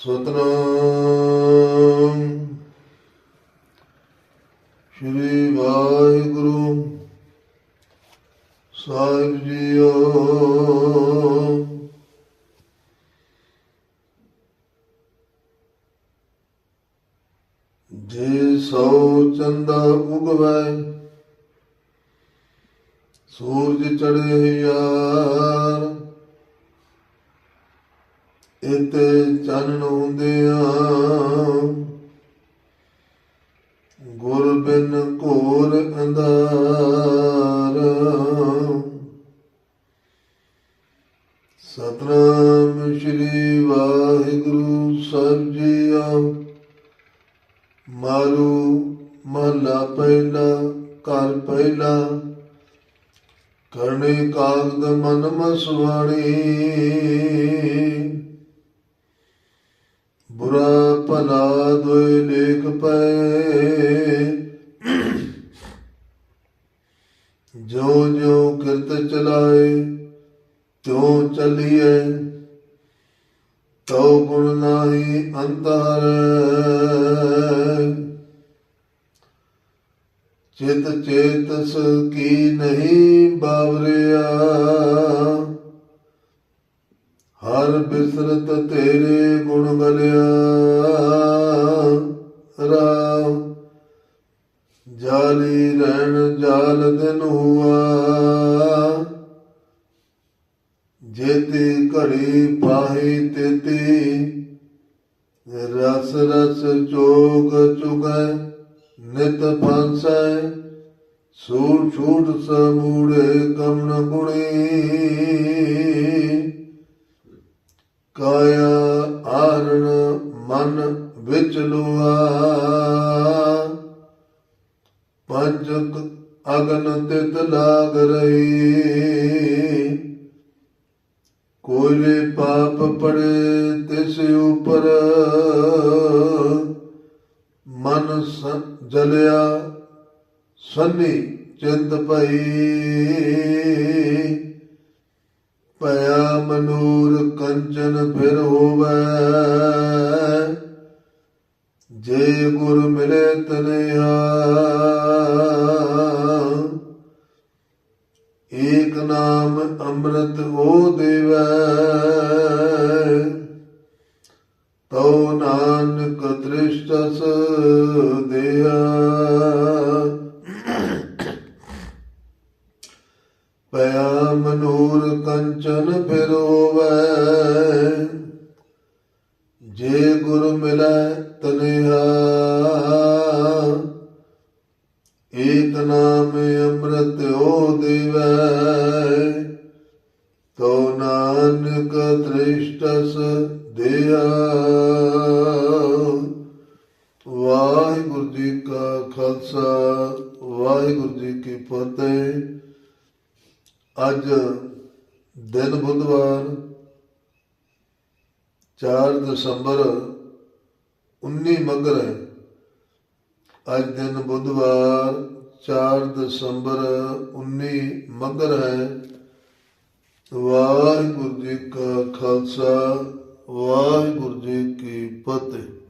ਸਤਨਾਮ। ਸ਼੍ਰੀ ਵਾਹਿਗੁਰੂ ਸਾਹਿਬ ਜੀਓ ਜੇ ਸੋ ਚੰਦਾ ਉਗਵੈ ਸੂਰਜ ਚੜ੍ਹੇ ਯਾਰ। ਇਤੇ ਚੰਨ ਹੁੰਦਿਆਂ ਗੁਰ ਬਿਨ ਘੋਰ ਅੰਧਾਰ। ਸਤਨਾਮ ਸ਼੍ਰੀ ਵਾਹਿਗੁਰੂ ਸਾਹਿਬ ਜੀ ਜੀਓ ਮਾਰੂ ਮਹਲਾ ਪਹਿਲਾ, ਘਰ ਪਹਿਲਾ, ਕਰਨੇ ਕਾਗਦ ਮਨ ਮਸਵਾਣੀ। ਬੁਰਾ ਭਲਾ ਦੋਇ ਲੇਖ ਪਏ ਜੋ ਜੋ ਕਿਰਤ ਚਲਾਏ, ਤਿਉ ਚਲੀਏ ਤਉ ਗੁਣ ਨਾਹੀ ਅੰਤਰ ਚਿਤ ਚੇਤਸ ਕੀ ਨਹੀਂ ਬਾਵਰਿਆ। ਬਿਸਰਤ ਤੇਰੇ ਗੁਣ ਗਲਿਆ ਰਾਮ, ਜਾਲੀ ਰਹਿਣ ਜਾਲ ਦਿਨ ਹੁਆ। ਜੇਤੀ ਘੜੀ ਪਾਹੀ ਤੇਤੀ, ਰਸ ਰਸ ਚੋਗ ਚੁਗੈ, ਨਿਤ ਫਾਂਸੈ ਸੂਰ ਛੂਟ ਸਮੂੜੇ ਕਮਣ ਗੁਣੀ। ਕਾਇਆ ਆਰਣ ਮਨ ਵਿੱਚ ਲੁਆ। ਪੰਜਕ ਅਗਨ ਤਿਤ ਲਾਗ ਰਹੀ। ਕੋਇਲੇ ਪਾਪ ਪੜੇ ਤਿਸ ਉਪਰ। ਮਨ ਜਲਿਆ ਸੰਨੀ ਚਿੰਤ ਪਈ ਪਿਆ ਮਨੂਰ ਕੰਚਨ ਫਿਰ ਹੋਵੇ। ਜੇ ਗੁਰ ਮਿਲੇ ਤਨਿਆ ਏਕ ਨਾਮ ਅੰਮ੍ਰਿਤ ਹੋ ਦੇਵੈ। ਤਉ ਨਾਨਕ ਤ੍ਰਿਸ਼ਟਸ ਦੇਹਾ ਪਿਆ ਮਨੂਰ ਕੰਚਨ ਫਿਰੋਵੈ ਜੇ ਗੁਰ ਮਿਲੈ ਤਨਿਹਾ, ਏਕ ਨਾਮ ਅੰਮ੍ਰਿਤ ਹੋ ਦੇਵੈ। ਤੋ ਨਾਨਕ ਤ੍ਰਿਸ਼ਟਸ ਦੇਹਾ। ਅੱਜ ਦਿਨ ਬੁੱਧਵਾਰ 4 ਦਸੰਬਰ 19 ਮਗਰ ਹੈ। ਅੱਜ ਦਿਨ ਬੁੱਧਵਾਰ 4 ਦਸੰਬਰ 19 ਮਗਰ ਹੈ। ਵਾਹਿਗੁਰੂ ਜੀ ਕਾ ਖਾਲਸਾ, ਵਾਹਿਗੁਰੂ ਜੀ ਕੀ ਫਤਿਹ।